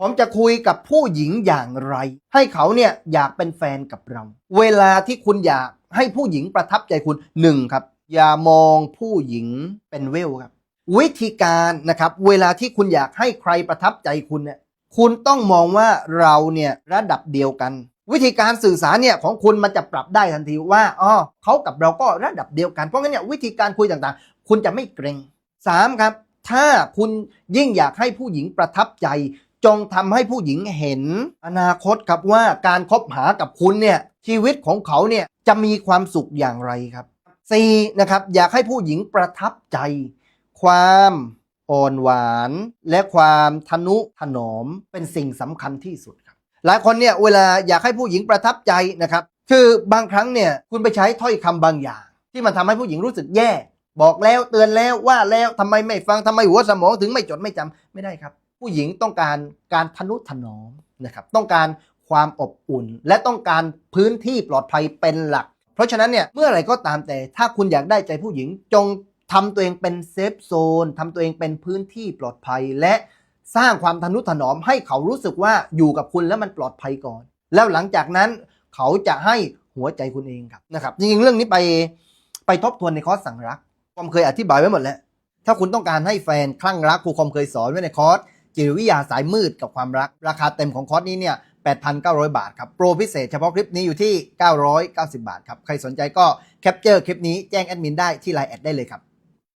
ผมจะคุยกับผู้หญิงอย่างไร ให้เขาเนี่ยอยากเป็นแฟนกับเรา เวลาที่คุณอยากให้ผู้หญิงประทับใจคุณหนึ่งครับ อย่ามองผู้หญิงเป็นเวลครับ วิธีการนะครับ เวลาที่คุณอยากให้ใครประทับใจคุณเนี่ยคุณต้องมองว่าเราเนี่ยระดับเดียวกัน วิธีการสื่อสารเนี่ยของคุณมันจะปรับได้ทันทีว่าอ๋อเขากับเราก็ระดับเดียวกันเพราะงั้นเนี่ยวิธีการคุยต่างๆ คุณจะไม่เกรงสามครับ ถ้าคุณยิ่งอยากให้ผู้หญิงประทับใจ จงทำให้ผู้หญิงเห็นอนาคตครับว่าการคบหากับคุณเนี่ยชีวิตของเขาเนี่ยจะมีความสุขอย่างไรครับสี่นะครับอยากให้ผู้หญิงประทับใจ ความอ่อนหวาน และความทนุถนอมเป็นสิ่งสำคัญที่สุดครับ หลายคนเนี่ยเวลาอยากให้ผู้หญิงประทับใจนะครับ คือบางครั้งเนี่ยคุณไปใช้ถ้อยคำบางอย่าง ที่มันทำให้ผู้หญิงรู้สึกแย่ บอกแล้วเตือนแล้วว่าแล้วทำไมไม่ฟังทำไมหัวสมองถึงไม่จดไม่จำไม่ได้ครับ ผู้หญิงต้องการการทนุถนอมนะครับต้องการความอบอุ่น และต้องการพื้นที่ปลอดภัยเป็นหลัก เพราะฉะนั้นเนี่ยเมื่อไรก็ตามแต่ ถ้าคุณอยากได้ใจผู้หญิงจงทำตัวเองเป็นเซฟโซนทำตัวเองเป็นพื้นที่ปลอดภัย และสร้างความทนุถนอมให้เขารู้สึกว่าอยู่กับคุณแล้วมันปลอดภัยก่อน แล้วหลังจากนั้นเขาจะให้หัวใจคุณเองครับนะครับจริงๆเรื่องนี้ไปไปทบทวนในคอร์สสั่งรักผมเคยอธิบายไว้หมดแล้ว ถ้าคุณต้องการให้แฟนคลั่งรักครูคอมเคยสอนไว้ในคอร์ส จิตวิทยาสายมืดกับความรัก ราคาเต็มของคอร์สนี้เนี่ย 8,900 บาทครับ โปรพิเศษเฉพาะคลิปนี้อยู่ที่ 990 บาทครับ ใครสนใจก็แคปเจอร์คลิปนี้แจ้งแอดมินได้ที่ไลน์แอดได้เลยครับ